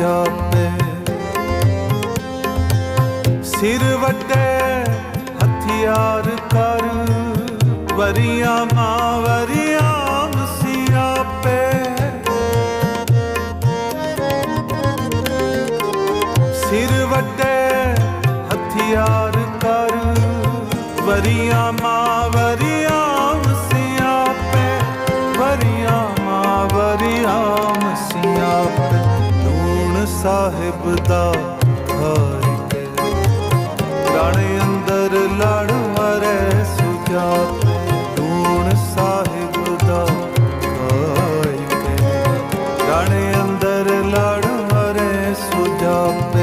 ਜਾਪੇ। ਸਿਰ ਵੱਡੇ ਹਥਿਆਰ ਕਰ। ਵਰੀਆਂ ਮਾਵਰੀਆਂ ਸਿਰ ਵੱਡੇ ਹਥਿਆਰ ਕਰ। ਵਰੀਆਂ ਮਾਂ ਸਾਹਿਬ ਦਾ ਧਾਰਿਤੇ ਅੰਦਰ ਲੜ ਮਰੇ ਸੁਜਾਤ ਤੂਣ ਸਾਹਿਬ ਦਾ ਧਾਰਿਤੇ ਰਣ ਅੰਦਰ ਲੜ ਮਰੇ ਸੁਜਾਤ